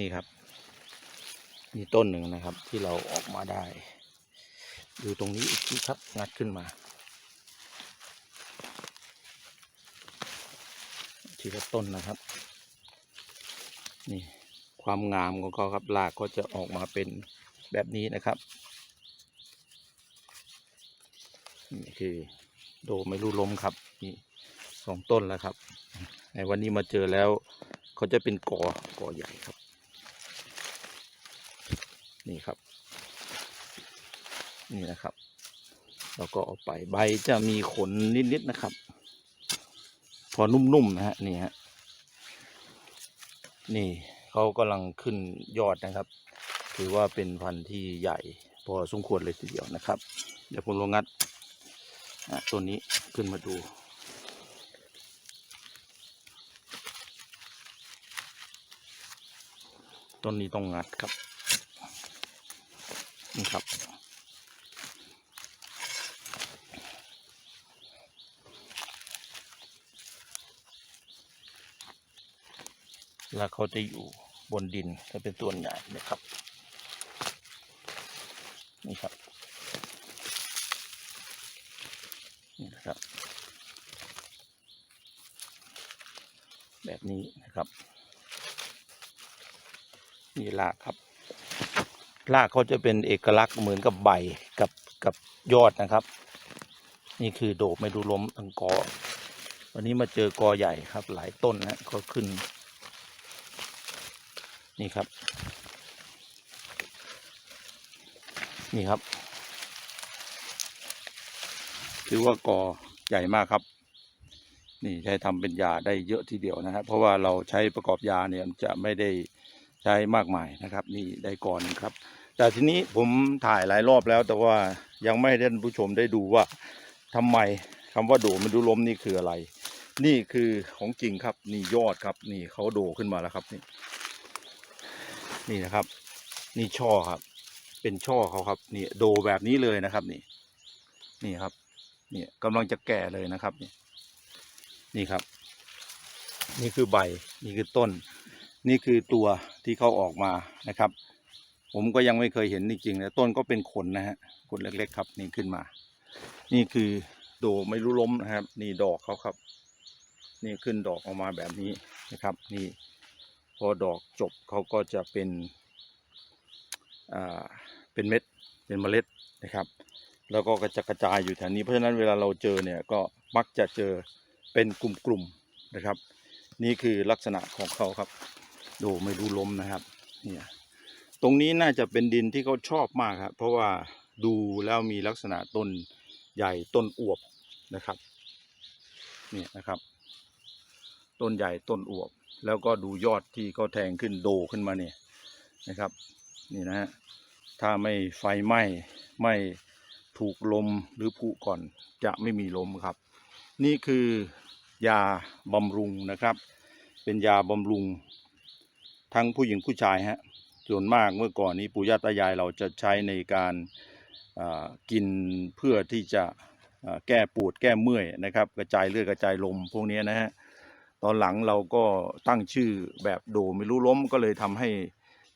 นี่ครับ มีต้นหนึ่งนะครับ ที่เราออกมาได้อยู่ตรงนี้อีกทีครับ งัดขึ้นมา ทีละต้นนะครับ นี่ความงามของเขาครับรากก็จะออกมาเป็นแบบนี้นะครับ นี่คือโดไม่รู้ล้มครับนี่สองต้นแล้วครับ ในวันนี้มาเจอแล้วเขาจะเป็นกอกอใหญ่ครับ นี่ครับ นี่นะครับแล้วก็เอาไปใบจะมีขนนิดๆนะครับ พอนุ่มๆนะฮะนี่ฮะนี่เขากำลังขึ้นยอดนะครับ ถือว่าเป็นพันธุ์ที่ใหญ่พอสมควรเลยทีเดียวนะครับ เดี๋ยวผมลงงัดตัวนี้ขึ้นมาดูต้นนี้ต้องงัดครับ นี่ครับ แล้วเขาจะอยู่บนดินจะเป็นส่วนใหญ่นะครับ นี่ครับ นี่นะครับ แบบนี้นะครับนี่รากครับ รากเขาจะเป็นเอกลักษณ์เหมือนกับใบกับกับยอดนะครับ นี่คือโดบไม่ดูล้มทั้งกอ วันนี้มาเจอกอใหญ่ครับ หลายต้นนะก็ขึ้น นี่ครับ นี่ครับ ถือว่ากอใหญ่มากครับ นี่ใช้ทำเป็นยาได้เยอะทีเดียวนะครับ เพราะว่าเราใช้ประกอบยาเนี่ยจะไม่ได้ใช้มากมายนะครับ นี่ได้ก่อนครับ แต่ทีนี้ผมถ่ายหลายรอบแล้ว แต่ว่ายังไม่ให้ท่านผู้ชมได้ดูว่าทำไมคำว่าโดมันดูล้มนี่คืออะไร นี่คือของจริงครับนี่ยอดครับ นี่เขาโดขึ้นมาแล้วครับนี่ นี่นะครับ นี่ช่อครับ เป็นช่อเขาครับ นี่โดแบบนี้เลยนะครับนี่ นี่ครับนี่กำลังจะแก่เลยนะครับนี่นี่ครับ นี่คือใบ นี่คือต้น นี่คือตัวที่เขาออกมานะครับ ผมก็ยังไม่เคยเห็นจริงๆนะต้นก็เป็นขนนะฮะขนเล็กๆครับนี่ขึ้นมา นี่คือโดไม่รู้ล้มนะครับ นี่ดอกเขาครับ นี่ขึ้นดอกออกมาแบบนี้นะครับ นี่ พอดอกจบเขาก็จะเป็นอ่าเป็นเม็ดเป็นเมล็ดนะครับ แล้วก็กระจกระจายอยู่แถวนี้เพราะฉะนั้นเวลาเราเจอเนี่ยก็มักจะเจอเป็นกลุ่มๆนะครับ นี่คือลักษณะของเขาครับ โดไม่รู้ล้มนะครับ เนี่ย ตรงนี้น่าจะเป็นดินที่เขาชอบมากครับเพราะว่าดูแล้วมีลักษณะต้นใหญ่ต้นอวบนะครับเนี่ยนะครับ ต้นใหญ่ต้นอวบ แล้วก็ดูยอดที่เขาแทงขึ้นโดขึ้นมาเนี่ยนะครับนี่นะฮะถ้าไม่ไฟไหม้ไม่ถูกลมหรือผุก่อนจะไม่มีลมครับ นี่คือยาบำรุงนะครับ เป็นยาบำรุงทั้งผู้หญิงผู้ชายฮะ ส่วนมากเมื่อก่อนนี้ปู่ย่าตายายเราจะใช้ในการกินเพื่อที่จะแก้ปวดแก้เมื่อยนะครับ กระจายเลือดกระจายลมพวกนี้นะฮะตอนหลังเราก็ตั้งชื่อแบบโดไม่รู้ล้มก็เลยทำให้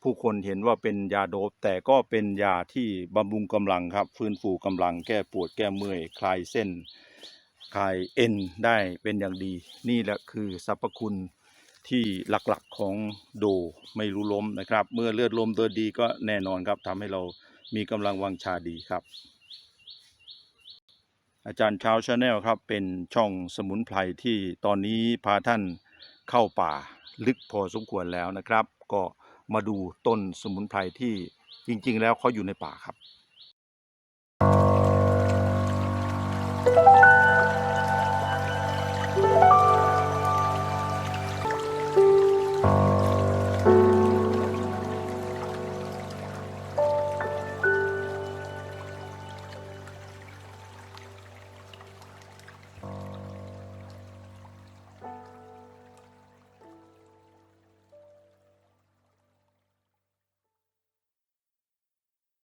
ผู้คนเห็นว่าเป็นยาโดบแต่ก็เป็นยาที่บำรุงกำลังครับ ฟื้นฟูกำลังแก้ปวดแก้เมื่อยคลายเส้นคลายเอ็นได้เป็นอย่างดี นี่แหละคือสรรพคุณ ที่หลักๆของโดไม่รู้ล้มนะครับ เมื่อเลือดลมตัวดีก็แน่นอนครับทำให้เรามีกำลังวังชาดีครับ อาจารย์เช้าชาแนลครับเป็นช่องสมุนไพรที่ตอนนี้พาท่านเข้าป่าลึกพอสมควรแล้วนะครับ ก็มาดูต้นสมุนไพรที่จริง ๆ แล้วเขาอยู่ในป่าครับ